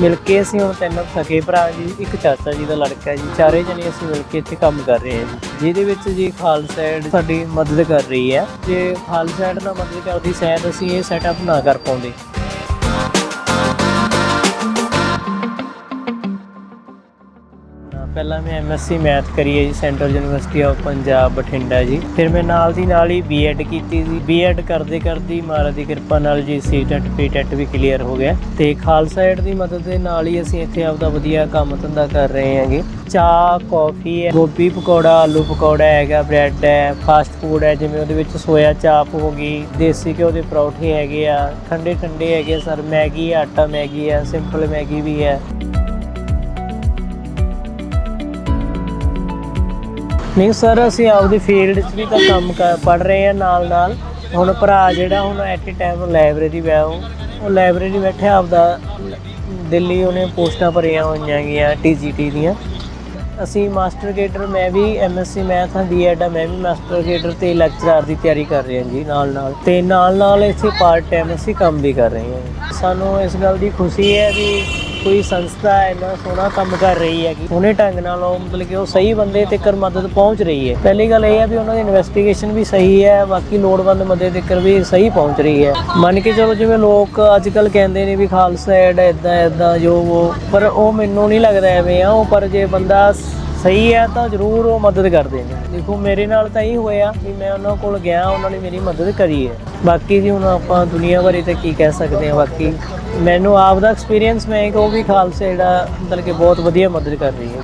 ਮਿਲ ਕੇ ਅਸੀਂ ਹੁਣ ਤਿੰਨ ਸਕੇ ਭਰਾ ਜੀ, ਇੱਕ ਚਾਚਾ ਜੀ ਦਾ ਲੜਕਾ ਜੀ, ਚਾਰੇ ਜਣੇ ਅਸੀਂ ਮਿਲ ਕੇ ਇੱਥੇ ਕੰਮ ਕਰ ਰਹੇ ਹਾਂ ਜੀ। ਜਿਹਦੇ ਵਿੱਚ ਜੀ ਖਾਲਸਾ ਏਡ ਸਾਡੀ ਮਦਦ ਕਰ ਰਹੀ ਹੈ। ਜੇ ਖਾਲਸਾ ਏਡ ਨਾ ਮਦਦ ਕਰਦੀ, ਸ਼ਾਇਦ ਅਸੀਂ ਇਹ ਸੈਟਅਪ ਨਾ ਕਰ ਪਾਉਂਦੇ। ਪਹਿਲਾਂ ਮੈਂ ਐਮਐਸਸੀ ਮੈਥ ਕਰੀ ਹੈ ਜੀ central university of Punjab Bathinda ਜੀ। ਫਿਰ ਮੈਂ ਨਾਲ ਦੀ ਨਾਲ ਹੀ ਬੀਐਡ ਕੀਤੀ ਸੀ। ਬੀਐਡ ਕਰਦੇ ਕਰਦੇ ਹੀ ਮਹਾਰਾਜ ਦੀ ਕਿਰਪਾ ਨਾਲ ਜੀ ਸੀਟੈਟ ਪੀਟੈਟ ਵੀ ਕਲੀਅਰ ਹੋ ਗਿਆ। ਤੇ ਖਾਲਸਾ ਏਡ ਦੀ ਮਦਦ ਦੇ ਨਾਲ ਹੀ ਅਸੀਂ ਇੱਥੇ ਆਪਦਾ ਵਧੀਆ ਕੰਮ ਧੰਦਾ ਕਰ ਰਹੇ ਹਾਂਗੇ। ਚਾਹ, ਕਾਫੀ ਹੈ, ਗੋਭੀ ਪਕੌੜਾ, ਆਲੂ ਪਕੌੜਾ ਹੈਗਾ, ਬ੍ਰੈਡ ਹੈ ਫਾਸਟ ਫੂਡ ਹੈ, ਜਿਵੇਂ ਉਹਦੇ ਵਿੱਚ ਸੋਇਆ ਚਾਪ ਹੋ ਗਈ, ਦੇਸੀ ਘਿਓ ਦੇ ਪਰੌਠੇ ਹੈਗੇ ਆ ਠੰਡੇ ਠੰਡੇ ਹੈਗੇ ਆ ਸਰ, ਮੈਗੀ ਆਟਾ ਮੈਗੀ ਆ ਸਿੰਪਲ ਮੈਗੀ ਵੀ ਹੈ। ਨਹੀਂ ਸਰ, ਅਸੀਂ ਆਪਦੀ ਫੀਲਡ 'ਚ ਵੀ ਤਾਂ ਕੰਮ ਕਰ ਪੜ ਰਹੇ ਹਾਂ ਨਾਲ ਨਾਲ ਹੁਣ ਭਰਾ ਜਿਹੜਾ, ਹੁਣ ਐਟ ਏ ਟਾਈਮ ਲਾਇਬ੍ਰੇਰੀ ਬੈ ਉਹ ਲਾਇਬ੍ਰੇਰੀ ਬੈਠਿਆ ਆਪਦਾ, ਦਿੱਲੀ ਉਹਨੇ ਪੋਸਟਾਂ ਭਰੀਆਂ ਹੋਈਆਂ ਗੀਆਂ ਟੀਜੀਟੀ ਦੀਆਂ। ਅਸੀਂ ਮਾਸਟਰ ਗੇਟਰ ਮੈਂ ਵੀ ਐਮਐਸਸੀ ਮੈਥ ਹਾਂ ਬੀਐਡ ਆ ਮੈਂ ਵੀ ਮਾਸਟਰ ਗੇਟਰ ਤੇ ਲੈਕਚਰਰ ਦੀ ਤਿਆਰੀ ਕਰ ਰਿਹਾ ਜੀ ਨਾਲ ਨਾਲ ਤੇ ਨਾਲ ਨਾਲ ਇੱਥੇ ਪਾਰਟ ਟਾਈਮ ਅਸੀਂ ਕੰਮ ਵੀ ਕਰ ਰਹੇ ਹਾਂ। ਸਾਨੂੰ ਇਸ ਗੱਲ ਦੀ ਖੁਸ਼ੀ ਹੈ ਵੀ ਕੋਈ ਸੰਸਥਾ ਇੰਨਾ ਸੋਹਣਾ ਕੰਮ ਕਰ ਰਹੀ ਹੈ ਕਿ ਉਹਨੇ ਢੰਗ ਨਾਲ ਉਹ ਮਤਲਬ ਕਿ ਉਹ ਸਹੀ ਬੰਦੇ ਤੱਕ ਮਦਦ ਪਹੁੰਚ ਰਹੀ ਹੈ। ਪਹਿਲੀ ਗੱਲ ਇਹ ਹੈ ਵੀ ਉਹਨਾਂ ਦੀ ਇਨਵੈਸਟੀਗੇਸ਼ਨ ਵੀ ਸਹੀ ਹੈ, ਬਾਕੀ ਲੋੜਵੰਦ ਬੰਦੇ ਤੱਕ ਵੀ ਸਹੀ ਪਹੁੰਚ ਰਹੀ ਹੈ। ਮੰਨ ਕੇ ਚਲੋ ਜਿਵੇਂ ਲੋਕ ਅੱਜ ਕੱਲ ਕਹਿੰਦੇ ਨੇ ਵੀ ਖਾਲਸਾ ਐਡ ਇਦਾਂ ਇਦਾਂ ਜੋ ਉਹ, ਪਰ ਉਹ ਮੈਨੂੰ ਨਹੀਂ ਲੱਗਦਾ ਐਵੇਂ ਆ, ਉਹ ਪਰ ਜੇ ਬੰਦਾ ਸਹੀ ਹੈ ਤਾਂ ਜ਼ਰੂਰ ਉਹ ਮਦਦ ਕਰਦੇ ਨੇ ਦੇਖੋ, ਮੇਰੇ ਨਾਲ ਤਾਂ ਇਹ ਹੋਇਆ ਕਿ ਮੈਂ ਉਹਨਾਂ ਕੋਲ ਗਿਆ, ਉਹਨਾਂ ਨੇ ਮੇਰੀ ਮਦਦ ਕਰੀ ਹੈ। ਬਾਕੀ ਜੀ ਹੁਣ ਆਪਾਂ ਦੁਨੀਆ ਬਾਰੇ ਤਾਂ ਕੀ ਕਹਿ ਸਕਦੇ ਹਾਂ, ਬਾਕੀ ਮੈਨੂੰ ਆਪ ਦਾ ਐਕਸਪੀਰੀਅੰਸ ਮੈਂ ਕਹੂੰ ਵੀ ਖਾਲਸਾ ਜਿਹੜਾ ਮਤਲਬ ਕਿ ਬਹੁਤ ਵਧੀਆ ਮਦਦ ਕਰ ਰਹੀ ਹੈ।